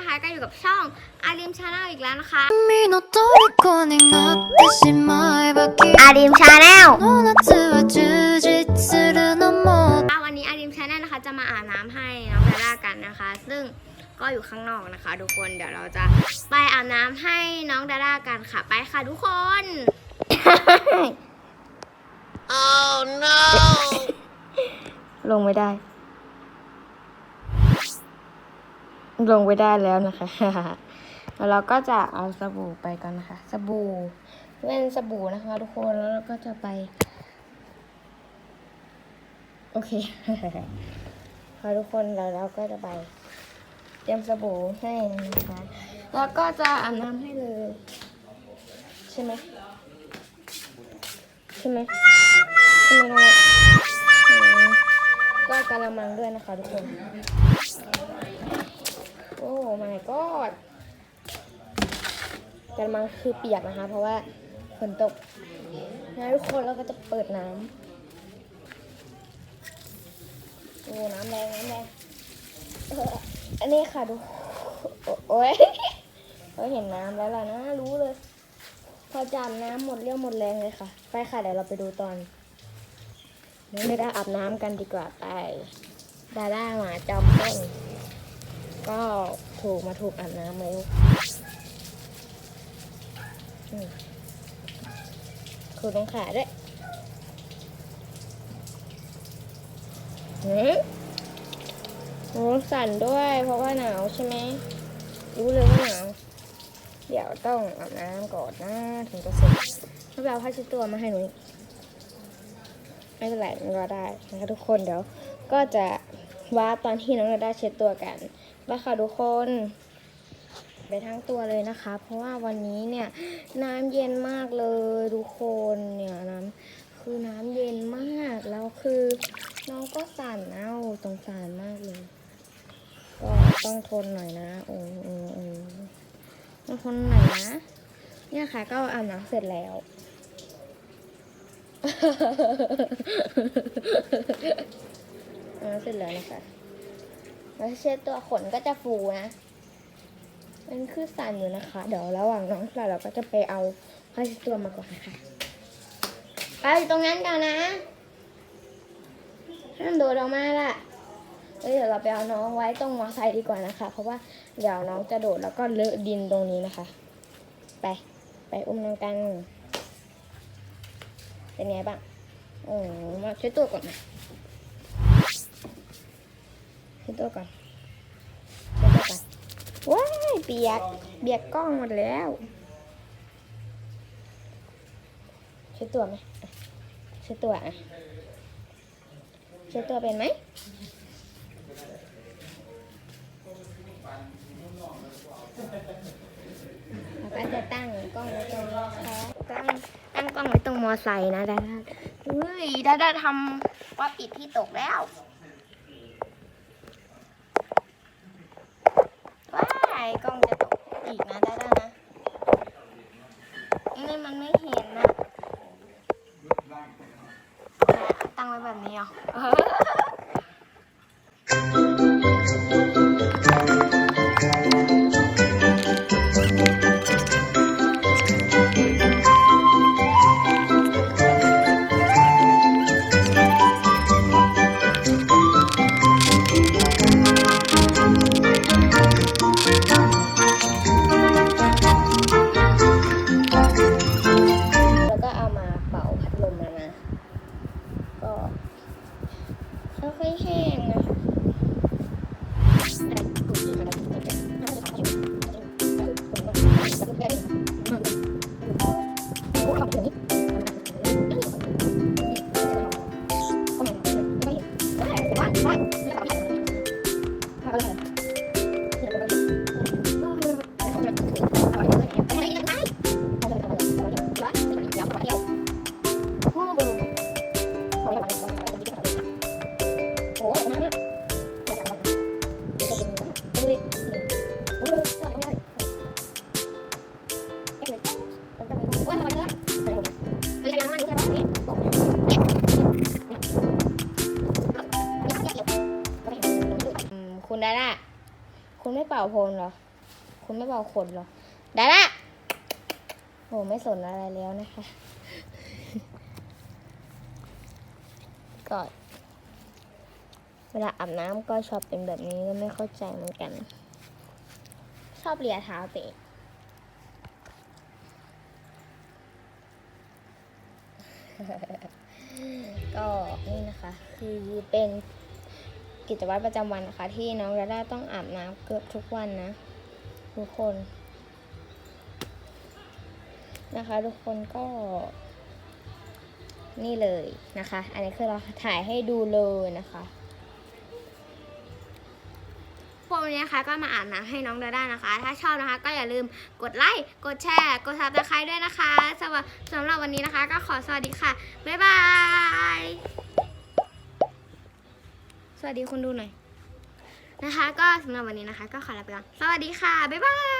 นะคะ ก็อยู่กับช่องอาริมชาแนลอีกแล้วนะคะอาริมชาแนลวันนี้อาริมชาแนลนะคะจะมาอาบน้ำให้น้องแพร่ากันนะคะ ซึ่งก็อยู่ข้างนอกนะคะทุกคนเดี๋ยวเราจะไปอาบน้ำให้น้องดาด้ากันค่ะไปค่ะทุกคน oh no ลงไม่ได้ ลงไม่ได้แล้วนะคะ แล้วเราก็จะเอาสบู่ไปก่อนนะคะ สบู่เป็นสบู่นะคะ ทุกคนแล้วเราก็จะไป โอเคค่ะทุกคนแล้วเราก็จะไป เตรียมสบู่ให้นะคะ แล้วก็จะอาบน้ำให้เลย ใช่ไหมใช่ไหมใช่ไหมนะอืมก็กระมังด้วยนะคะทุกคน โอ้ my god กระมังคือเปียกนะคะ เพราะว่าฝนตกนะทุกคนแล้วก็จะเปิดน้ำโอ้น้ำแรงน้ำแรงอันนี้ค่ะดู โอ้ยเราเห็นน้ำแล้วล่ะนะ รู้เลย พอจับน้ำหมดเรี่ยวหมดแรงเลยค่ะ ไปค่ะเดี๋ยวเราไปดูตอนเดี๋ยวไม่ได้อาบน้ำกันดีกว่าไปดาด้าหมาจอมต้น ก็ถูกมาถูกอาบน้ำแล้วอืมขูดตรงขาด้วยหืมโอ้สั่นด้วยเพราะว่าหนาวใช่ไหม รู้เลยว่าหนาว เดี๋ยวต้องอาบน้ำก่อนนะถึงจะเสร็จถ้าไปเอาผ้าเช็ดตัวมาให้หนูไม่เป็นไรมันรอได้นะคะทุกคนเดี๋ยว ก็จะว่าตอนที่น้องนาได้เช็ดตัวกัน แล้วค่ะทุกคน ไปทั้งตัวเลยนะคะ เพราะว่าวันนี้เนี่ยน้ำเย็นมากเลยทุกคนเนี่ยน้ำคือน้ำเย็นมากแล้วคือน้องก็สั่นเอ้าสงสารมากเลยก็ต้องทนหน่อยนะโอ้โอ้โอ้ต้องทนหน่อยนะ เนี่ยค่ะก็อาบน้ำเสร็จแล้วอาบน้ำเสร็จแล้วนะคะ แล้วเช็ดตัวขนก็จะฟูนะ มันคือสั่นอยู่นะคะ เดี๋ยวระหว่างน้องสั่นเราก็จะไปเอาผ้าเช็ดตัวมาก่อนนะคะไปตรงนั้นกันนะห้ามโดดออกมาล่ะเอ้ยเดี๋ยวเราไปเอาน้องไว้ตรงมอไซค์ดีกว่านะคะ เพราะว่าเดี๋ยวน้องจะโดดแล้วก็เลอะดินตรงนี้นะคะ ไป ไปอุ้มน้องกัน เป็นไงบ้าง โอ้มาเช็ดตัวก่อนนะ เช็ดตัวก่อนเช็ดตัวก่อนว้ายเปียกเบียกกล้องหมดแล้วเช็ดตัวไหมอะเช็ดตัวอะเช็ดตัวเป็นไหมเราก็จะตั้งกล้องไว้ตรงนี้ตั้งตั้งกล้องไว้ตรงมอไซค์นะดาดาเฮ้ยดาดาทำว่าปิดที่ตกแล้ว ว้าย กล้องจะตกอีกนะได้ด้นะนี่มันไม่เห็นนะตั้งไว้แบบนี้เหรอ ค่อยๆ คุณดาด้าคุณไม่เป่าพลหรอ คุณไม่บอกขนหรอได้ละโหไม่สนอะไรแล้วนะคะ ก็ เวลาอาบน้ำก็ชอบเป็นแบบนี้ก็ไม่เข้าใจเหมือนกัน ชอบเลียเท้าตัวเองก็นี่นะคะ คือเป็นกิจวัตรประจำวันนะคะ ที่น้องดาด้าต้องอาบน้ำเกือบทุกวันนะ ทุกคนนะคะ ทุกคนก็ นี่เลยนะคะ อันนี้คือเราถ่ายให้ดูเลยนะคะ พวกวันนี้นะคะก็มาอาบน้ำให้น้องดาด้านะคะ ถ้าชอบนะคะ ก็อย่าลืมกดไลค์ กดแชร์ กดซับสไครต์ด้วยนะคะสำหรับสำหรับวันนี้นะคะ ก็ขอสวัสดีค่ะ บ๊ายบาย สวัสดีคุณดูหน่อยนะคะ ก็สำหรับวันนี้นะคะ ก็ขอลาไปก่อน สวัสดีค่ะ บ๊ายบาย